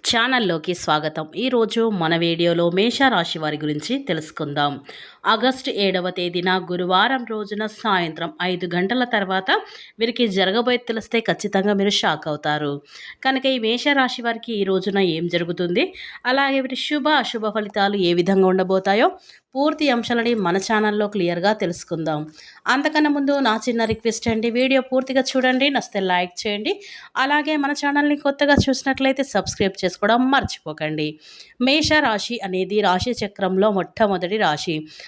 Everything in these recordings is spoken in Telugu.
ఛానల్లోకి స్వాగతం. ఈరోజు మన వీడియోలో మేషరాశి వారి గురించి తెలుసుకుందాం. ఆగస్టు ఏడవ తేదీన గురువారం రోజున సాయంత్రం ఐదు గంటల తర్వాత వీరికి జరగబోయే తెలిస్తే ఖచ్చితంగా మీరు షాక్ అవుతారు. కనుక ఈ మేషరాశి వారికి ఈ రోజున ఏం జరుగుతుంది? అలాగే వీరి శుభ అశుభ ఫలితాలు ఏ విధంగా ఉండబోతాయో పూర్తి అంశాలని మన ఛానల్లో క్లియర్గా తెలుసుకుందాం. అంతకన్నా ముందు నా చిన్న రిక్వెస్ట్ అండి వీడియో పూర్తిగా చూడండి నస్తే లైక్ చేయండి అలాగే మన ఛానల్ని కొత్తగా చూసినట్లయితే సబ్స్క్రైబ్ చేసుకోవడం మర్చిపోకండి. మేష రాశి అనేది రాశి చక్రంలో మొట్టమొదటి రాశి.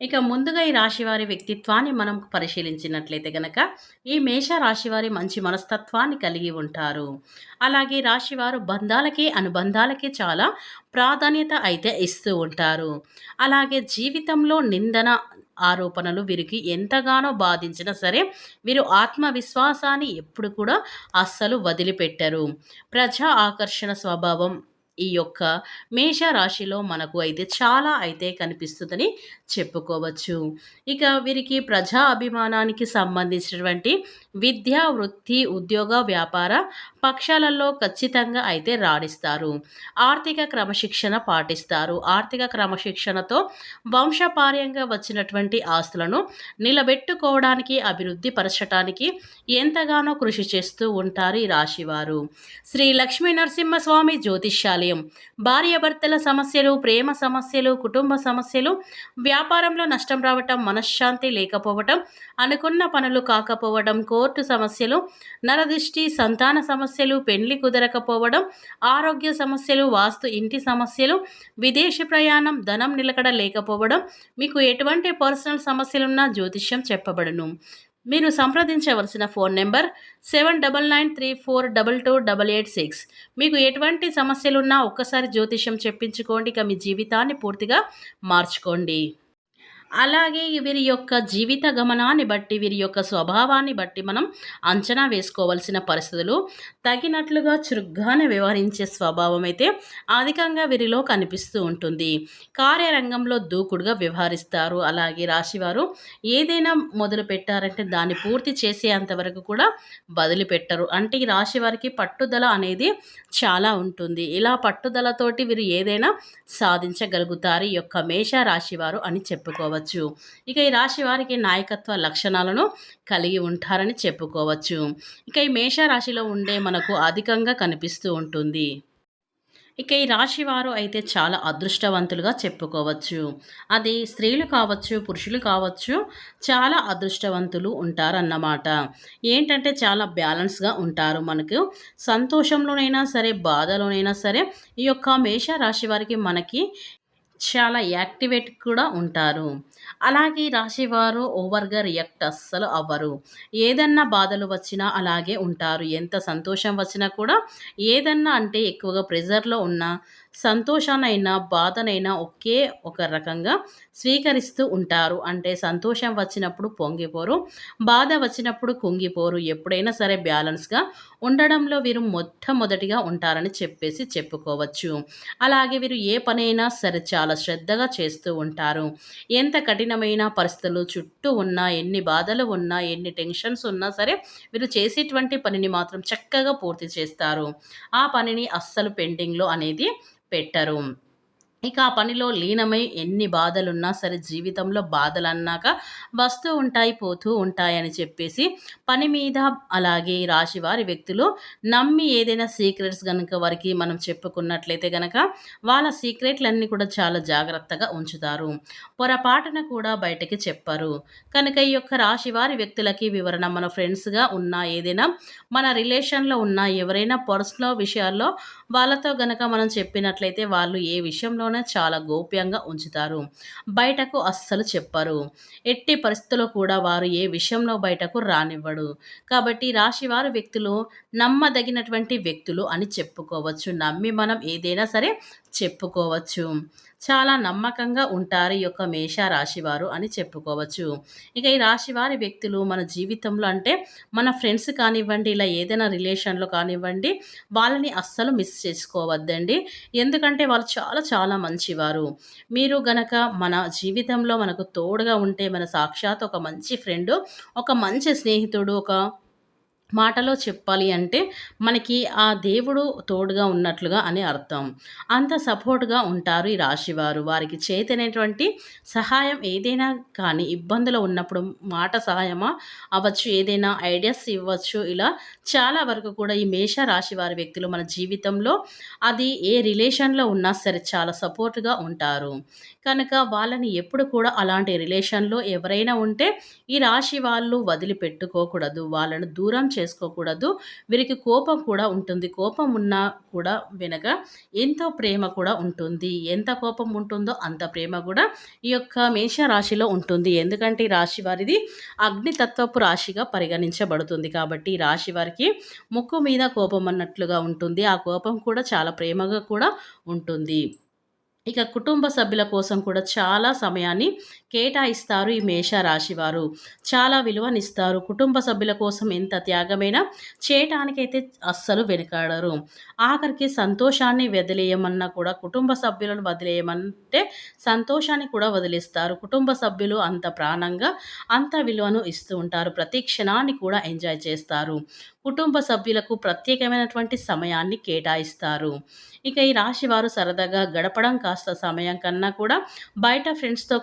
ఇక ముందుగా ఈ రాశివారి వ్యక్తిత్వాన్ని మనం పరిశీలించినట్లయితే గనక ఈ మేష రాశివారి మంచి మనస్తత్వాన్ని కలిగి ఉంటారు. అలాగే రాశివారు బంధాలకి అనుబంధాలకి చాలా ప్రాధాన్యత అయితే ఇస్తూ ఉంటారు. అలాగే జీవితంలో నిందన ఆరోపణలు వీరికి ఎంతగానో బాధించినా సరే వీరు ఆత్మవిశ్వాసాన్ని ఎప్పుడు కూడా అస్సలు వదిలిపెట్టరు. ప్రజా ఆకర్షణ స్వభావం ఈ యొక్క మేష రాశిలో మనకు అయితే చాలా అయితే కనిపిస్తుందని చెప్పుకోవచ్చు. ఇక వీరికి ప్రజా అభిమానానికి సంబంధించినటువంటి విద్య వృత్తి ఉద్యోగ వ్యాపార పక్షాలలో ఖచ్చితంగా అయితే రాణిస్తారు. ఆర్థిక క్రమశిక్షణ పాటిస్తారు. ఆర్థిక క్రమశిక్షణతో వంశపార్యంగా వచ్చినటువంటి ఆస్తులను నిలబెట్టుకోవడానికి అభివృద్ధి పరచడానికి ఎంతగానో కృషి చేస్తూ ఉంటారు ఈ రాశివారు. శ్రీ లక్ష్మీ నరసింహస్వామి ఆలయం భార్యాభర్తల సమస్యలు ప్రేమ సమస్యలు కుటుంబ సమస్యలు వ్యాపారంలో నష్టం రావటం మనశ్శాంతి లేకపోవటం అనుకున్న పనులు కాకపోవడం కోర్టు సమస్యలు నరదృష్టి సంతాన సమస్యలు పెళ్ళి కుదరకపోవడం ఆరోగ్య సమస్యలు వాస్తు ఇంటి సమస్యలు విదేశీ ప్రయాణం ధనం నిలకడ లేకపోవడం మీకు ఎటువంటి పర్సనల్ సమస్యలున్నా జ్యోతిష్యం చెప్పబడును. మీరు సంప్రదించవలసిన phone number seven double nine three four double two double eight six. మీకు ఎటువంటి సమస్యలున్నా ఒక్కసారి జ్యోతిష్యం చెప్పించుకోండి. ఇక మీ జీవితాన్ని పూర్తిగా మార్చుకోండి. అలాగే వీరి యొక్క జీవిత గమనాన్ని బట్టి వీరి యొక్క స్వభావాన్ని బట్టి మనం అంచనా వేసుకోవాల్సిన పరిస్థితులు తగినట్లుగా చురుగ్గానే వ్యవహరించే స్వభావం అయితే అధికంగా వీరిలో కనిపిస్తూ ఉంటుంది. కార్యరంగంలో దూకుడుగా వ్యవహరిస్తారు. అలాగే రాశివారు ఏదైనా మొదలు పెట్టారంటే దాన్ని పూర్తి చేసేంత వరకు కూడా వదిలిపెట్టరు. అంటే ఈ రాశి వారికి పట్టుదల అనేది చాలా ఉంటుంది. ఇలా పట్టుదలతోటి వీరు ఏదైనా సాధించగలుగుతారు. ఈ యొక్క మేష రాశివారు అని చెప్పుకోవచ్చు. చెప్పుకోవచ్చు ఇక ఈ రాశి వారికి నాయకత్వ లక్షణాలను కలిగి ఉంటారని చెప్పుకోవచ్చు. ఇక ఈ మేషరాశిలో ఉండే మనకు అధికంగా కనిపిస్తూ ఉంటుంది. ఇక ఈ రాశి వారు అయితే చాలా అదృష్టవంతులుగా చెప్పుకోవచ్చు. అది స్త్రీలు కావచ్చు పురుషులు కావచ్చు చాలా అదృష్టవంతులు ఉంటారన్నమాట. ఏంటంటే చాలా బ్యాలెన్స్గా ఉంటారు మనకు. సంతోషంలోనైనా సరే బాధలోనైనా సరే ఈ యొక్క మేష రాశి వారికి మనకి చాలా యాక్టివేట్ కూడా ఉంటారు. అలాగే రాశివారు ఓవర్గా రియాక్ట్ అస్సలు అవ్వరు. ఏదన్నా బాధలు వచ్చినా అలాగే ఉంటారు. ఎంత సంతోషం వచ్చినా కూడా ఏదన్నా అంటే ఎక్కువగా ప్రెజర్లో ఉన్న సంతోషానైనా బాధనైనా ఒకే ఒక రకంగా స్వీకరిస్తూ ఉంటారు. అంటే సంతోషం వచ్చినప్పుడు పొంగిపోరు బాధ వచ్చినప్పుడు కుంగిపోరు. ఎప్పుడైనా సరే బ్యాలెన్స్గా ఉండడంలో వీరు మొట్టమొదటిగా ఉంటారని చెప్పేసి చెప్పుకోవచ్చు. అలాగే వీరు ఏ పనైనా సరే చాలా శ్రద్ధగా చేస్తూ ఉంటారు. ఎంత కఠినమైన పరిస్థితులు చుట్టూ ఉన్నా ఎన్ని బాధలు ఉన్నా ఎన్ని టెన్షన్స్ ఉన్నా సరే వీరు చేసేటువంటి పనిని మాత్రం చక్కగా పూర్తి చేస్తారు. ఆ పనిని అస్సలు పెండింగ్లో అనేది పెట్టరు. ఇక ఆ పనిలో లీనమై ఎన్ని బాధలున్నా సరే జీవితంలో బాధలు అన్నాక వస్తూ ఉంటాయి పోతూ ఉంటాయని చెప్పేసి పని మీద అలాగే రాశి వారి వ్యక్తులు నమ్మి ఏదైనా సీక్రెట్స్ కనుక వారికి మనం చెప్పుకున్నట్లయితే కనుక వాళ్ళ సీక్రెట్లన్నీ కూడా చాలా జాగ్రత్తగా ఉంచుతారు. పొరపాటున కూడా బయటకి చెప్పరు. కనుక ఈ యొక్క రాశి వారి వ్యక్తులకి వివరణ మన ఫ్రెండ్స్గా ఉన్న ఏదైనా మన రిలేషన్లో ఉన్న ఎవరైనా పర్సనల్ విషయాల్లో వాళ్ళతో గనక మనం చెప్పినట్లయితే వాళ్ళు ఏ విషయంలో ఇంట్లోనే చాలా గోప్యంగా ఉంచుతారు. బయటకు అస్సలు చెప్పరు. ఎట్టి పరిస్థితుల్లో కూడా వారు ఏ విషయంలో బయటకు రానివ్వడు. కాబట్టి రాశివారు వ్యక్తులు నమ్మదగినటువంటి వ్యక్తులు అని చెప్పుకోవచ్చు. నమ్మి మనం ఏదైనా సరే చెప్పుకోవచ్చు. చాలా నమ్మకంగా ఉంటారు ఈ యొక్క మేష రాశివారు అని చెప్పుకోవచ్చు. ఇక ఈ రాశివారి వ్యక్తులు మన జీవితంలో అంటే మన ఫ్రెండ్స్ కానివ్వండి ఇలా ఏదైనా రిలేషన్లో కానివ్వండి వాళ్ళని అస్సలు మిస్ చేసుకోవద్దండి. ఎందుకంటే వాళ్ళు చాలా చాలా మంచివారు. మీరు గనక మన జీవితంలో మనకు తోడుగా ఉంటే మన సాక్షాత్ ఒక మంచి ఫ్రెండ్ ఒక మంచి స్నేహితుడు ఒక మాటలో చెప్పాలి అంటే మనకి ఆ దేవుడు తోడుగా ఉన్నట్లుగా అని అర్థం. అంత సపోర్ట్గా ఉంటారు ఈ రాశివారు. వారికి చేతనైనటువంటి సహాయం ఏదైనా కానీ ఇబ్బందులు ఉన్నప్పుడు మాట సహాయమా అవ్వచ్చు ఏదైనా ఐడియాస్ ఇవ్వచ్చు. ఇలా చాలా వరకు కూడా ఈ మేష రాశి వారి వ్యక్తులు మన జీవితంలో అది ఏ రిలేషన్లో ఉన్నా సరే చాలా సపోర్ట్గా ఉంటారు. కనుక వాళ్ళని ఎప్పుడు కూడా అలాంటి రిలేషన్లో ఎవరైనా ఉంటే ఈ రాశి వాళ్ళు వదిలిపెట్టుకోకూడదు. వాళ్ళను దూరం చేసుకోకూడదు. వీరికి కోపం కూడా ఉంటుంది. కోపం ఉన్నా కూడా వెనక ఎంతో ప్రేమ కూడా ఉంటుంది. ఎంత కోపం ఉంటుందో అంత ప్రేమ కూడా ఈ యొక్క మేష రాశిలో ఉంటుంది. ఎందుకంటే ఈ రాశి వారిది అగ్నితత్వపు రాశిగా పరిగణించబడుతుంది కాబట్టి ఈ రాశి వారికి ముక్కు మీద కోపం అన్నట్లుగా ఉంటుంది. ఆ కోపం కూడా చాలా ప్రేమగా కూడా ఉంటుంది. ఇక కుటుంబ సభ్యుల కోసం కూడా చాలా సమయాన్ని కేటాయిస్తారు ఈ మేష చాలా విలువనిస్తారు. కుటుంబ సభ్యుల కోసం ఎంత త్యాగమైనా చేయటానికైతే అస్సలు వెనుకాడరు. ఆఖరికి సంతోషాన్ని వదిలేయమన్నా కూడా కుటుంబ సభ్యులను వదిలేయమంటే సంతోషాన్ని కూడా వదిలేస్తారు. కుటుంబ సభ్యులు అంత ప్రాణంగా అంత విలువను ఇస్తూ ఉంటారు. ప్రతి క్షణాన్ని కూడా ఎంజాయ్ చేస్తారు. కుటుంబ సభ్యులకు ప్రత్యేకమైనటువంటి సమయాన్ని కేటాయిస్తారు. ఇక ఈ రాశి వారు సరదాగా గడపడం కాస్త సమయం కన్నా కూడా బయట ఫ్రెండ్స్తో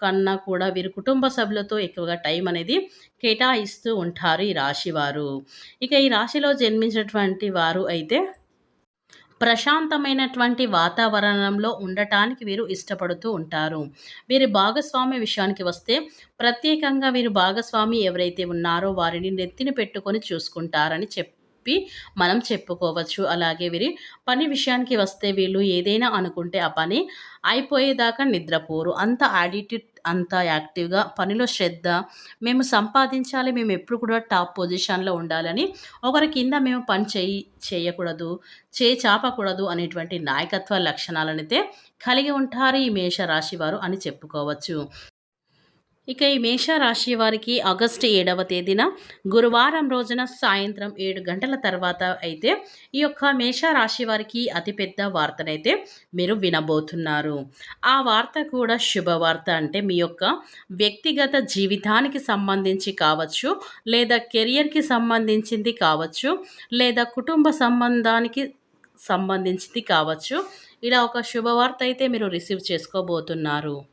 కన్నా కూడా వీరు కుటుంబ సభ్యులతో ఎక్కువగా టైం అనేది కేటాయిస్తూ ఉంటారు ఈ రాశి వారు ఇక ఈ రాశిలో జన్మించినటువంటి వారు అయితే ప్రశాంతమైనటువంటి వాతావరణంలో ఉండటానికి వీరు ఇష్టపడుతూ ఉంటారు. వీరి భాగస్వామి విషయానికి వస్తే ప్రత్యేకంగా వీరు భాగస్వామి ఎవరైతే ఉన్నారో వారిని నెత్తిని పెట్టుకొని చూసుకుంటారని చెప్ చెప్పి మనం చెప్పుకోవచ్చు. అలాగే వీరి పని విషయానికి వస్తే వీళ్ళు ఏదైనా అనుకుంటే ఆ పని అయిపోయేదాకా నిద్రపోరు. అంత యాటిట్యూడ్ అంత యాక్టివ్గా పనిలో శ్రద్ధ మేము సంపాదించాలి మేము ఎప్పుడు కూడా టాప్ పొజిషన్లో ఉండాలని ఒకరి కింద మేము పని చేయి చేయకూడదు చే చాపకూడదు అనేటువంటి నాయకత్వ లక్షణాలనైతే కలిగి ఉంటారు ఈ మేషరాశి వారు అని చెప్పుకోవచ్చు. ఇక ఈ మేషరాశి వారికి ఆగస్టు ఏడవ తేదీన గురువారం రోజున సాయంత్రం ఏడు గంటల తర్వాత అయితే ఈ యొక్క మేషరాశి వారికి అతిపెద్ద వార్తనైతే మీరు వినబోతున్నారు. ఆ వార్త కూడా శుభవార్త అంటే మీ యొక్క వ్యక్తిగత జీవితానికి సంబంధించి కావచ్చు లేదా కెరియర్కి సంబంధించింది కావచ్చు లేదా కుటుంబ సంబంధానికి సంబంధించింది కావచ్చు. ఇలా ఒక శుభవార్త అయితే మీరు రిసీవ్ చేసుకోబోతున్నారు.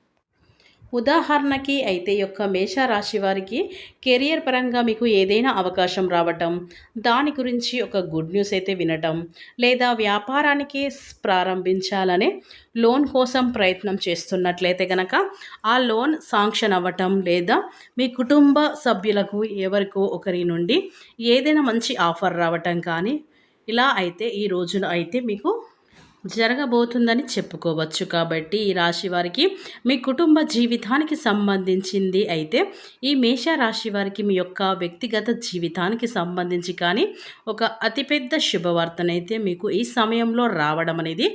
ఉదాహరణకి అయితే యొక్క మేషరాశి వారికి కెరియర్ పరంగా మీకు ఏదైనా అవకాశం రావటం దాని గురించి ఒక గుడ్ న్యూస్ అయితే వినటం లేదా వ్యాపారానికి ప్రారంభించాలనే లోన్ కోసం ప్రయత్నం చేస్తున్నట్లయితే కనుక ఆ లోన్ శాంక్షన్ అవ్వటం లేదా మీ కుటుంబ సభ్యులకు ఎవరికో ఒకరి నుండి ఏదైనా మంచి ఆఫర్ రావటం కానీ ఇలా అయితే ఈ రోజున అయితే మీకు జరగబోతుందని చెప్పుకోవచ్చు. కాబట్టి ఈ రాశి వారికి మీ కుటుంబ జీవితానికి సంబంధించింది అయితే ఈ మేష రాశి వారికి మీ యొక్క వ్యక్తిగత జీవితానికి సంబంధించి కానీ ఒక అతిపెద్ద శుభవార్తనైతే మీకు ఈ సమయంలో రావడం అనేది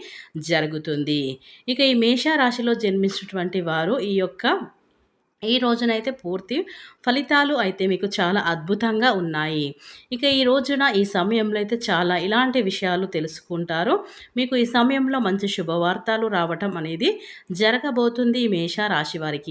జరుగుతుంది. ఇక ఈ మేష రాశిలో జన్మించినటువంటి వారు ఈ యొక్క ఈ రోజునైతే పూర్తి ఫలితాలు అయితే మీకు చాలా అద్భుతంగా ఉన్నాయి. ఇక ఈ రోజున ఈ సమయంలో అయితే చాలా ఇలాంటి విషయాలు తెలుసుకుంటారు. మీకు ఈ సమయంలో మంచి శుభవార్తలు రావటం అనేది జరగబోతుంది మేష రాశి వారికి.